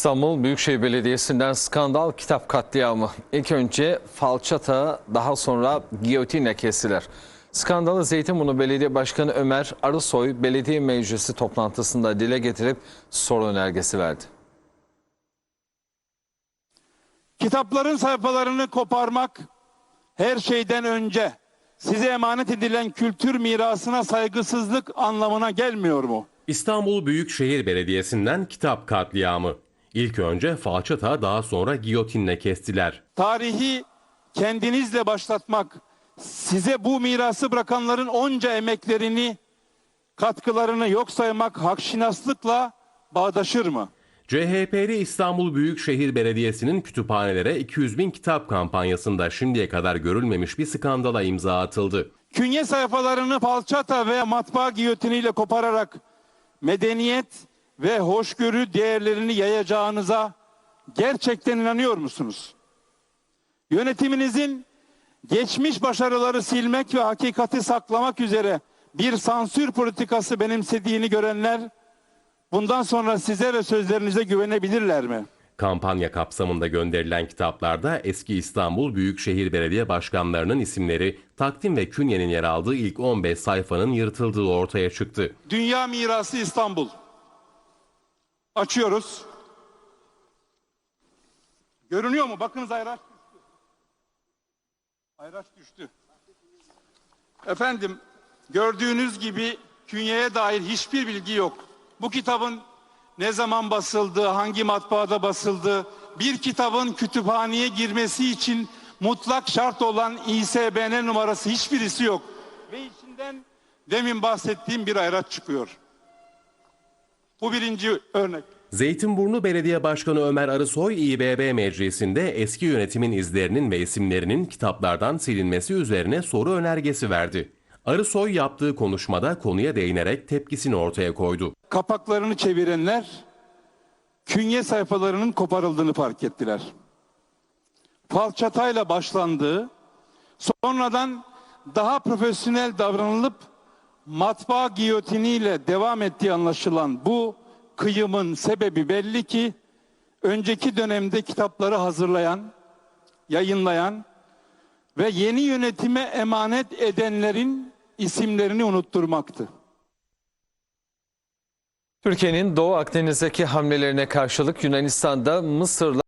İstanbul Büyükşehir Belediyesi'nden skandal kitap katliamı. İlk önce falçata daha sonra giyotinle kestiler. Skandalı Zeytinburnu Belediye Başkanı Ömer Arısoy belediye meclisi toplantısında dile getirip soru önergesi verdi. Kitapların sayfalarını koparmak her şeyden önce size emanet edilen kültür mirasına saygısızlık anlamına gelmiyor mu? İstanbul Büyükşehir Belediyesi'nden kitap katliamı. İlk önce falçata daha sonra giyotinle kestiler. Tarihi kendinizle başlatmak, size bu mirası bırakanların onca emeklerini, katkılarını yok saymak hakşinaslıkla bağdaşır mı? CHP'li İstanbul Büyükşehir Belediyesi'nin kütüphanelere 200 bin kitap kampanyasında şimdiye kadar görülmemiş bir skandala imza atıldı. Künye sayfalarını falçata veya matbaa giyotiniyle kopararak medeniyet ve hoşgörü değerlerini yayacağınıza gerçekten inanıyor musunuz? Yönetiminizin geçmiş başarıları silmek ve hakikati saklamak üzere bir sansür politikası benimsediğini görenler bundan sonra size ve sözlerinize güvenebilirler mi? Kampanya kapsamında gönderilen kitaplarda eski İstanbul Büyükşehir Belediye Başkanlarının isimleri, takdim ve künyenin yer aldığı ilk 15 sayfanın yırtıldığı ortaya çıktı. Dünya Mirası İstanbul. Açıyoruz. Görünüyor mu? Bakınız ayraç düştü. Ayraç düştü. Efendim, gördüğünüz gibi künyeye dair hiçbir bilgi yok. Bu kitabın ne zaman basıldığı, hangi matbaada basıldığı, bir kitabın kütüphaneye girmesi için mutlak şart olan İSBN numarası hiçbirisi yok. Ve içinden demin bahsettiğim bir ayraç çıkıyor. Bu birinci örnek. Zeytinburnu Belediye Başkanı Ömer Arısoy İBB Meclisi'nde eski yönetimin izlerinin ve isimlerinin kitaplardan silinmesi üzerine soru önergesi verdi. Arısoy yaptığı konuşmada konuya değinerek tepkisini ortaya koydu. Kapaklarını çevirenler künye sayfalarının koparıldığını fark ettiler. Falçatayla başlandığı, sonradan daha profesyonel davranılıp matbaa giyotiniyle devam ettiği anlaşılan bu kıyımın sebebi belli ki önceki dönemde kitapları hazırlayan, yayınlayan ve yeni yönetime emanet edenlerin isimlerini unutturmaktı. Türkiye'nin Doğu Akdeniz'deki hamlelerine karşılık Yunanistan'da Mısır'la